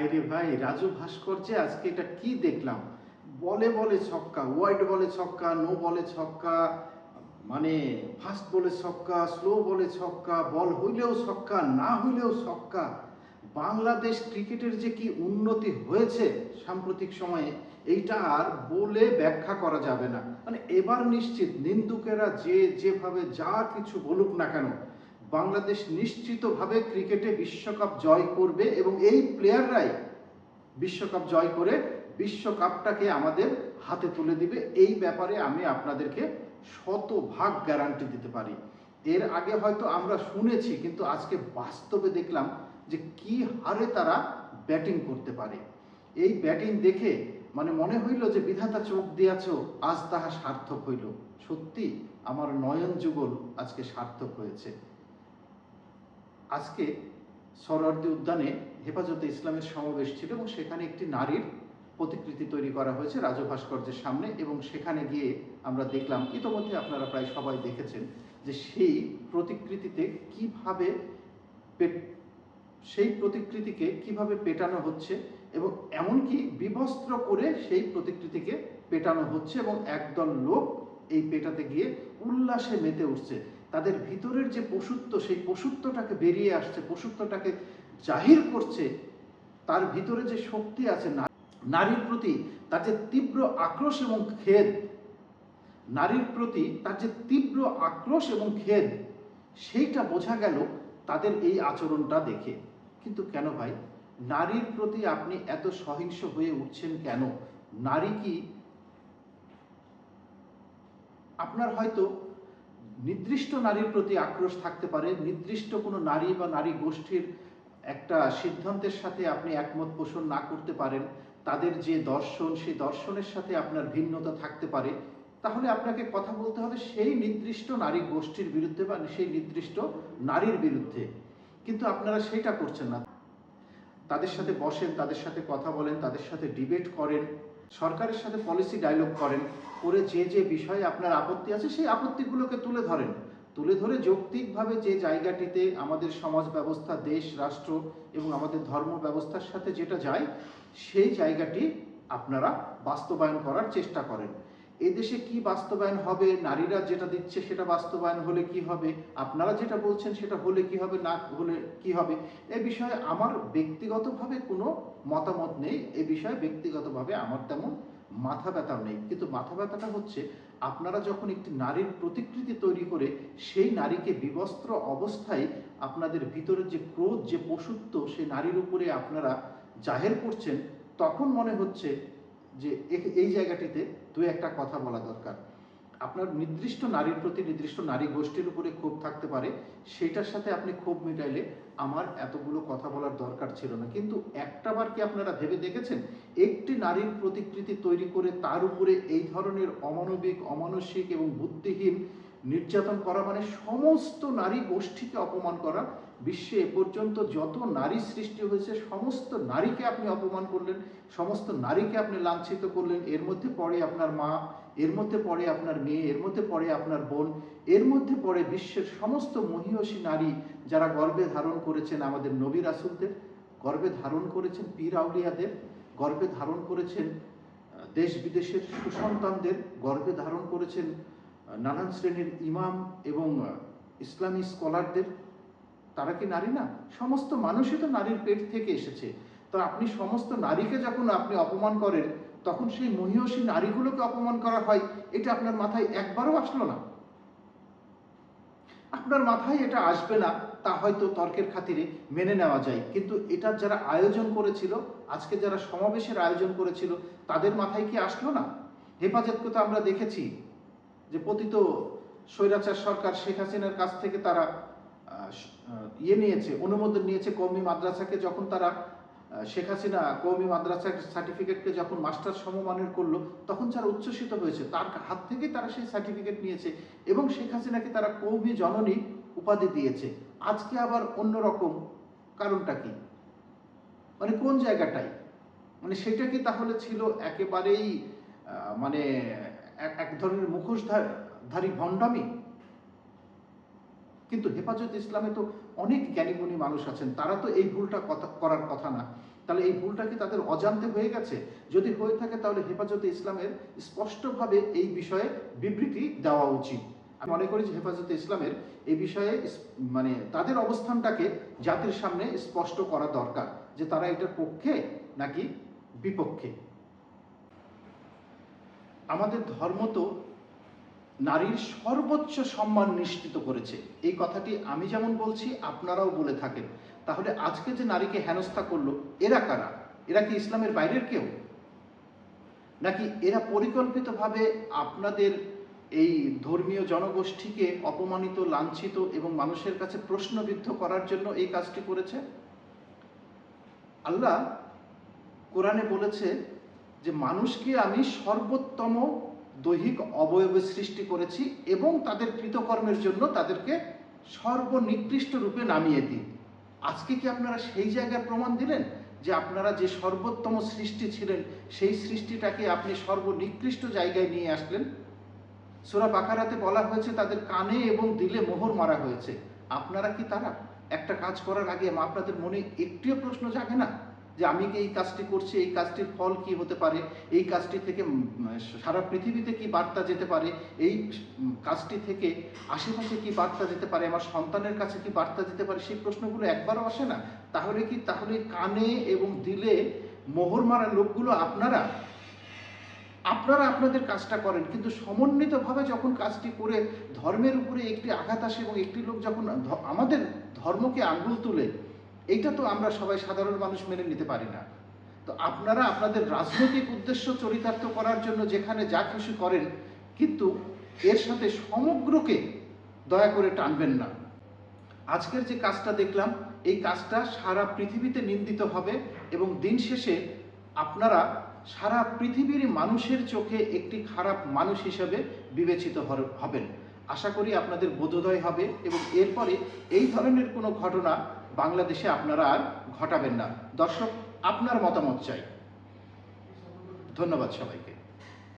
ভাই রে ভাই, রাজু ভাস্কর্যে আজকে এটা কি দেখলাম? বলে বলে ছক্কা ওয়াইড বলে ছক্কা নো বলে ছক্কা মানে ফাস্ট বলে ছক্কা স্লো বলে ছক্কা বল হইলেও ছক্কা, না হইলেও ছক্কা। বাংলাদেশ ক্রিকেটের যে কি উন্নতি হয়েছে সাম্প্রতিক সময়ে, এইটা আর বলে ব্যাখ্যা করা যাবে না। মানে এবার নিশ্চিত, নিন্দুকেরা যে যেভাবে যা কিছু বলুক না কেন বাংলাদেশ নিশ্চিতভাবে ক্রিকেটে বিশ্বকাপ জয় করবে এবং এই প্লেয়াররাই বিশ্বকাপ জয় করে বিশ্বকাপটাকে আমাদের হাতে তুলে দিবে। এই ব্যাপারে আমি আপনাদেরকে শতভাগ গ্যারান্টি দিতে পারি। এর আগে হয়তো আমরা শুনেছি, কিন্তু আজকে বাস্তবে দেখলাম যে কি হারে তারা ব্যাটিং করতে পারে। এই ব্যাটিং দেখে মানে মনে হইল যে বিধাতা চোখ দিয়াছ, আজ তাহা সার্থক হইল। সত্যি আমার নয়ন যুগল আজকে সার্থক হয়েছে। আজকে সরওয়ার্দী উদ্যানে হেফাজতে ইসলামের সমাবেশ ছিল এবং সেখানে একটি নারীর প্রতিকৃতি তৈরি করা হয়েছে রাজু ভাস্কর্যের সামনে এবং সেখানে গিয়ে আমরা দেখলাম, ইতোমধ্যে আপনারা প্রায় সবাই দেখেছেন যে সেই প্রতিকৃতিতে কীভাবে সেই প্রতিকৃতিকে কীভাবে পেটানো হচ্ছে এবং এমনকি বিবস্ত্র করে সেই প্রতিকৃতিকে পেটানো হচ্ছে এবং একদল লোক এই পেটাতে গিয়ে উল্লাসে মেতে উঠছে। তাদের ভিতরের যে পশুত্ব, সেই পশুত্বটাকে বেরিয়ে আসছে, পশুত্বটাকে জাহির করছে, তার ভিতরে যে শক্তি আছে নারীর প্রতি তার যে তীব্র আক্রোশ এবং খেদ নারীর প্রতি তার যে তীব্র আক্রোশ এবং খেদ সেইটা বোঝা গেল তাদের এই আচরণটা দেখে। কিন্তু কেন ভাই? নারীর প্রতি আপনি এত সহিংস হয়ে উঠছেন কেন? নারী কি আপনার হয়তো নির্দিষ্ট নারীর প্রতি আক্রোশ থাকতে পারে। নির্দিষ্ট কোনো নারী বা নারী গোষ্ঠীর একটা সিদ্ধান্তের সাথে আপনি একমত পোষণ না করতে পারেন। তাদের যে দর্শন, সেই দর্শনের সাথে আপনার ভিন্নতা থাকতে পারে। তাহলে আপনাকে কথা বলতে হবে সেই নির্দিষ্ট নারী গোষ্ঠীর বিরুদ্ধে বা সেই নির্দিষ্ট নারীর বিরুদ্ধে। কিন্তু আপনারা সেটা করছেন না। তাদের সাথে বসেন, তাদের সাথে কথা বলেন, তাদের সাথে ডিবেট করেন। সরকারের সাথে পলিসি ডায়লগ করেন, করে যে যে বিষয়ে আপনার আপত্তি আছে সেই আপত্তিগুলোকে তুলে ধরেন। তুলে ধরে যৌক্তিকভাবে যে জায়গাটিতে আমাদের সমাজ ব্যবস্থা, দেশ, রাষ্ট্র এবং আমাদের ধর্ম ব্যবস্থার সাথে যেটা যায়, সেই জায়গাটি আপনারা বাস্তবায়ন করার চেষ্টা করেন। এদেশে কি বাস্তবায়ন হবে? নারীরা যেটা দিচ্ছে সেটা বাস্তবায়ন হলে কি হবে? আপনারা যেটা বলছেন সেটা হলে কি হবে, না হলে কি হবে? এ বিষয়ে আমার ব্যক্তিগতভাবে কোনো মতামত নেই। এ বিষয়ে ব্যক্তিগতভাবে আমার তেমন মাথা ব্যথাও নেই। কিন্তু মাথা ব্যথাটা হচ্ছে, আপনারা যখন একটি নারীর প্রতিকৃতি তৈরি করে, সেই নারীকে বিবস্ত্র অবস্থায় আপনাদের ভিতরের যে ক্রোধ, যে পশুত্ব, সেই নারীর উপরে আপনারা জাহের করছেন, তখন মনে হচ্ছে যে এই জায়গাটিতে দু একটা কথা বলা দরকার। আপনার নির্দিষ্ট নারীর প্রতি নির্দিষ্ট নারী গোষ্ঠীর উপরে ক্ষোভ থাকতে পারে সেটার সাথে আপনি ক্ষোভ মিটাইলে আমার এতগুলো কথা বলার দরকার ছিল না। কিন্তু একটা বার কি আপনারা ভেবে দেখেছেন? একটি নারীর প্রতিকৃতি তৈরি করে তার উপরে এই ধরনের অমানবিক, অমানসিক এবং বুদ্ধিহীন নির্যাতন করা মানে সমস্ত নারী গোষ্ঠীকে অপমান করা। বিশ্বে এ পর্যন্ত যত নারী সৃষ্টি হয়েছে, সমস্ত নারীকে আপনি অপমান করলেন, সমস্ত নারীকে আপনি লাঞ্ছিত করলেন। এর মধ্যে পড়ে আপনার মা, এর মধ্যে পড়ে আপনার মেয়ে, এর মধ্যে পড়ে আপনার বোন, এর মধ্যে পড়ে বিশ্বের সমস্ত মহিষী নারী যারা গর্বে ধারণ করেছেন আমাদের নবী রাসুলদের, গর্বে ধারণ করেছেন পীর আউলিয়াদের, গর্বে ধারণ করেছেন দেশ বিদেশের সুসন্তানদের, গর্বে ধারণ করেছেন নানান শ্রেণির ইমাম এবং ইসলামী স্কলারদের, তারা কি নারী না? সমস্ত মানুষই তো নারীর পেট থেকে এসেছে। তো আপনি সমস্ত নারীকে যখন আপনি অপমান করেন, তখন সেই মহিষী নারীগুলোকে অপমান করা হয়, এটা আপনার মাথায় একবারও আসলো না। আপনার মাথায় এটা আসবে না, তা হয়তো তর্কের খাতিরে মেনে নেওয়া যায়। কিন্তু এটার যারা আয়োজন করেছিল, আজকে যারা সমাবেশের আয়োজন করেছিল, তাদের মাথায় কি আসলো না? হেফাজতকে তো আমরা দেখেছি। যে পতিত স্বৈরাচার সরকার শেখ হাসিনার কাছ থেকে তারা ইয়ে নিয়েছে, অনুমোদন নিয়েছে কৌমি মাদ্রাসাকে যখন তারা শেখ হাসিনা কৌমি মাদ্রাসার সার্টিফিকেটকে যখন মাস্টার সমমানের করল, তখন যারা উচ্ছ্বসিত হয়েছে, তার হাত থেকেই তারা সেই সার্টিফিকেট নিয়েছে এবং শেখ হাসিনাকে তারা কৌমি জননী উপাধি দিয়েছে। আজকে আবার অন্যরকম কারণটা কি? মানে কোন জায়গাটায়? মানে সেটা কি তাহলে ছিল একেবারেই মানে এক- ধরনের মুখোশধারী ভণ্ডামি। কিন্তু হেফাজত ইসলামে তো অনেক জ্ঞানীগুণী মানুষ আছেন, তারা তো এই ভুলটা কথা করার কথা না। তাহলে এই ভুলটা কি তাদের অজান্তে হয়ে গেছে? যদি হয়ে থাকে তাহলে হেফাজতে ইসলামের স্পষ্টভাবে এই বিষয়ে বিবৃতি দেওয়া উচিত। আমি মনে করি যে হেফাজতে ইসলামের এই বিষয়ে মানে তাদের অবস্থানটাকে জাতির সামনে স্পষ্ট করা দরকার, যে তারা এটার পক্ষে নাকি বিপক্ষে। আমাদের ধর্ম তো নারীর সর্বোচ্চ সম্মান নিশ্চিত করেছে। এই কথাটি আমি যেমন বলছি, আপনারাও বলে থাকেন। তাহলে আজকে যে নারীকে হেনস্থা করল, এরা কারা? এরা কি ইসলামের বাইরের কেউ? নাকি এরা পরিকল্পিতভাবে আপনাদের এই ধর্মীয় জনগোষ্ঠীকে অপমানিত, লাঞ্ছিত এবং মানুষের কাছে প্রশ্নবিদ্ধ করার জন্য এই কাজটি করেছে? আল্লাহ কোরআনে বলেছে যে মানুষকে আমি সর্বোত্তম দৈহিক অবয়বে সৃষ্টি করেছি এবং তাদের কৃতকর্মের জন্য তাদেরকে সর্বনিকৃষ্ট রূপে নামিয়ে দিই। আজকে কি আপনারা সেই জায়গায় প্রমাণ দিলেন যে আপনারা যে সর্বোত্তম সৃষ্টি ছিলেন, সেই সৃষ্টিটাকে আপনি সর্বনিকৃষ্ট জায়গায় নিয়ে আসলেন? সুরা বাকারাতে বলা হয়েছে, তাদের কানে এবং দিলে মোহর মারা হয়েছে। আপনারা কি তারা? একটা কাজ করার আগে আপনাদের মনে একটিও প্রশ্ন জাগে না? যে আমি কি এই কাজটি করছি, এই কাজটির ফল কি হতে পারে, এই কাজটি থেকে সারা পৃথিবীতে কি বার্তা যেতে পারে, এই কাজটি থেকে আশেপাশে কি বার্তা যেতে পারে, আমার সন্তানের কাছে কি বার্তা যেতে পারে, সেই প্রশ্নগুলো একবারও আসে না। তাহলে কি, তাহলে কানে এবং দিলে মোহর মারা লোকগুলো আপনারা? আপনারা আপনাদের কাজটা করেন, কিন্তু সমন্বিতভাবে যখন কাজটি করে ধর্মের উপরে একটি আঘাত আসে এবং একটি লোক যখন আমাদের ধর্মকে আঙ্গুল তুলে এইটা তো আমরা সবাই সাধারণ মানুষ মেনে নিতে পারি না। তো আপনারা আপনাদের রাজনৈতিক উদ্দেশ্য চরিতার্থ করার জন্য যেখানে যা কিছু করেন, কিন্তু এর সাথে সমগ্রকে দয়া করে টানবেন না। আজকের যে কাজটা দেখলাম, এই কাজটা সারা পৃথিবীতে নিন্দিত হবে এবং দিন শেষে আপনারা সারা পৃথিবীর মানুষের চোখে একটি খারাপ মানুষ হিসেবে বিবেচিত হবেন। আশা করি আপনাদের বোধোদয় হবে এবং এরপরে এই ধরনের কোনো ঘটনা বাংলাদেশে আপনারা আর ঘটাবেন না। দর্শক আপনার মতামত চাই। ধন্যবাদ সবাইকে।